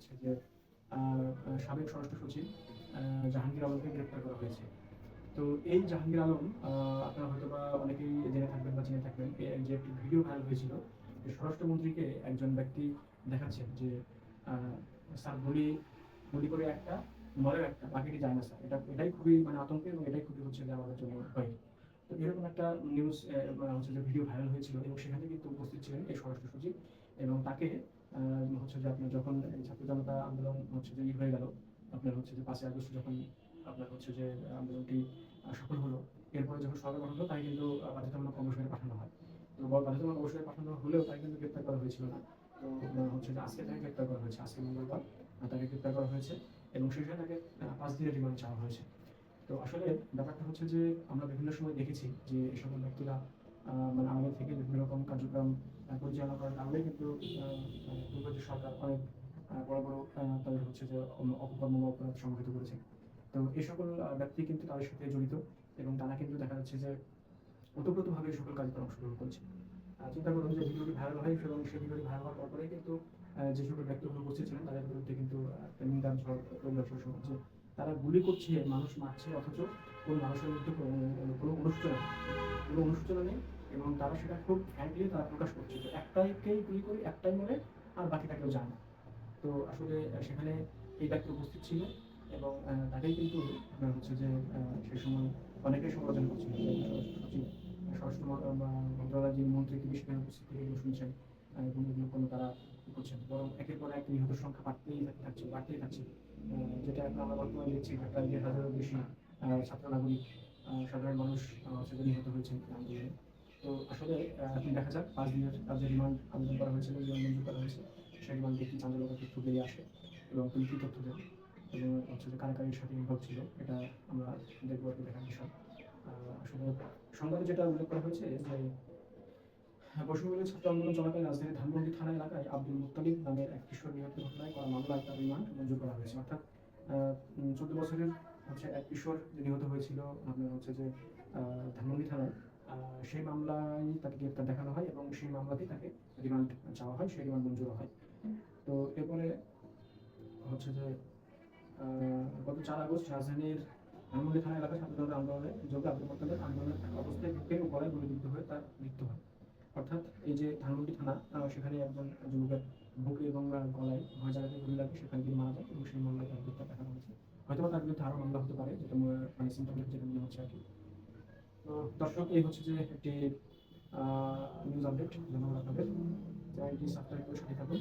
হচ্ছে যে সাবেক স্বরাষ্ট্র সচিব জাহাঙ্গীর আলমকে গ্রেপ্তার করা হয়েছে। তো এই জাহাঙ্গীর আলম আপনারা হয়তো বা অনেকেই জেনে থাকবেন বা জেনে থাকবেন যে একটি ভিডিও ভাইরাল হয়েছিল, যে স্বরাষ্ট্রমন্ত্রীকে একজন ব্যক্তি দেখাচ্ছেন যে স্যার গুলি গুলি করে একটা, মরেও একটা, বাকিটি যায় না, স্যার। এটা, এটাই খুবই মানে আতঙ্ক এবং এটাই খুবই হচ্ছে যে আমাদের জন্য ভয় তো এরকম একটা নিউজ হচ্ছে যে ভিডিও ভাইরাল হয়েছিল এবং সেখানে কিন্তু উপস্থিত ছিলেন এই স্বরাষ্ট্র সচিব এবং তাকে হচ্ছে যে আপনার যখন ছাত্র জনতা আন্দোলন হচ্ছে যে হয়ে গেল, আপনার হচ্ছে যে পাঁচই আগস্ট যখন আপনার হচ্ছে যে আন্দোলনটি সফল হলো, এরপরে যখন সরকার গঠন হলো, তাই কিন্তু বাধ্যতামূলক অবসরে পাঠানো হয়। তো বাধ্যতামূলক অবসরে পাঠানো হলেও তাই কিন্তু গ্রেপ্তার করা হয়েছিল না। তো হচ্ছে যে আজকে তাকে গ্রেপ্তার করা হয়েছে, আজকে মঙ্গলবার তাকে গ্রেপ্তার করা হয়েছে এবং শেষে তাকে পাঁচ দিনের রিমান্ড চাওয়া হয়েছে। তো আসলে ব্যাপারটা হচ্ছে যে আমরা বিভিন্ন সময় দেখেছি যে সকল ব্যক্তিরা মানে আমাদের থেকে বিভিন্ন রকম কার্যক্রম পরিচালনা করার কারণে কিন্তু আহ, মানে সরকার অনেক বড় বড় তাদের হচ্ছে যে অপকর্ম বা অপরাধ সংঘটিত করেছে। তো এই সকল ব্যক্তি কিন্তু তাদের সাথে জড়িত এবং তারা কিন্তু দেখা যাচ্ছে যে ওতপ্রোতভাবে এই সকল কাজে অংশগ্রহণ করছে। চিন্তা করুন যে ভিডিওটি ভাইরাল হয় এবং সেই ভিডিওটি ভাইরাল হওয়ার পরে কিন্তু যে সকল ব্যক্তিগুলো উপস্থিত ছিলেন তাদের বিরুদ্ধে কিন্তু নিন্দার ঝড় তৈরি শুরু হচ্ছে। তারা গুলি করছে, মানুষ মারছে, অথচ কোন মানুষের মধ্যে কোনো অনুশোচনা কোনো অনুশোচনা নেই এবং তারা সেটা খুব ফ্র্যাঙ্কলি তারা প্রকাশ করছে। যে একটাইকেই গুলি করি, একটাই মরে, আর বাকিটা কেউ জানে তো আসলে সেখানে এই ব্যক্তি উপস্থিত ছিল এবং তাকেই কিন্তু আপনার হচ্ছে যে সেই সময় অনেকেই সমালোচনা করছিল স্বরাষ্ট্র মন্ত্রণালয়ের যে মন্ত্রী, তিনি সেখানে উপস্থিত থেকে শুনছেন এবং এগুলো কোনো তারা ই করছেন বরং একের পর এক নিহতের সংখ্যা বাড়তেই থাকছে বাড়তেই থাকছে। যেটা এখন আমরা বর্তমানে দেখছি ঢাকায় দেড় হাজারেরও বেশি ছাত্র নাগরিক সাধারণ মানুষ যে নিহত হয়েছেন এই আন্দোলনে তো আসলে দেখা যাক, পাঁচ দিনের কাজে রিমান্ড আবেদন করা হয়েছিল রিমান্ড মঞ্জুর করা হয়েছে, সেই রিমান্ডে কি চাঞ্চল্যকর তথ্য বেরিয়ে আসে এবং তিনি কী তথ্য দেন এবং হচ্ছে যে কারা কারা সাথে ইনভলভ ছিল, এটা আমরা দেখব আর কি দেখার বিষয়। আসলে সংবাদে যেটা উল্লেখ করা হয়েছে, যে বৈষম্যবিরোধী ছাত্র আন্দোলন চলাকালীন রাজধানীর ধানমন্ডি থানা এলাকায় আব্দুল মুত্তালিব নামের এক কিশোর নিহতের ঘটনায় করা মামলায় তার রিমান্ড মঞ্জুর করা হয়েছে। অর্থাৎ চোদ্দ বছরের হচ্ছে এক কিশোর যে নিহত হয়েছিল, আপনার হচ্ছে যে ধানমন্ডি থানায় সেই মামলায় তাকে গ্রেপ্তার দেখানো হয় এবং সেই মামলাতেই তাকে রিমান্ড চাওয়া হয়, সেই রিমান্ড মঞ্জুর হয়। তো এরপরে হচ্ছে যে গত চার আগস্ট রাজধানীর ধানমন্ডি থানা এলাকায় ছাত্রদের আন্দোলনে যোগে আব্দুল মোত্তালেব আন্দোলনের অবস্থায় বুকে ও গলায় গুলিবিদ্ধ হয়ে তার মৃত্যু হয়। অর্থাৎ এই যে ধানমন্ডি থানা সেখানে একজন যুবকের বুকে এবং গলায় ভয় জায়গাতে গুলি লাগে, সেখানে তিনি মারা যায় এবং সেই মামলায় তার গ্রেপ্তার দেখানো হয়েছে। হয়তো তার বিরুদ্ধে আরও মামলা হতে পারে, যেটা মানে সিমটমেটিক যেটা নিয়ে হচ্ছে আর কি। তো দর্শক, এই হচ্ছে যে একটি নিউজ আপডেট ধন্যবাদ আপনাদের। চ্যানেলটি সাবস্ক্রাইব করে সাথে থাকুন।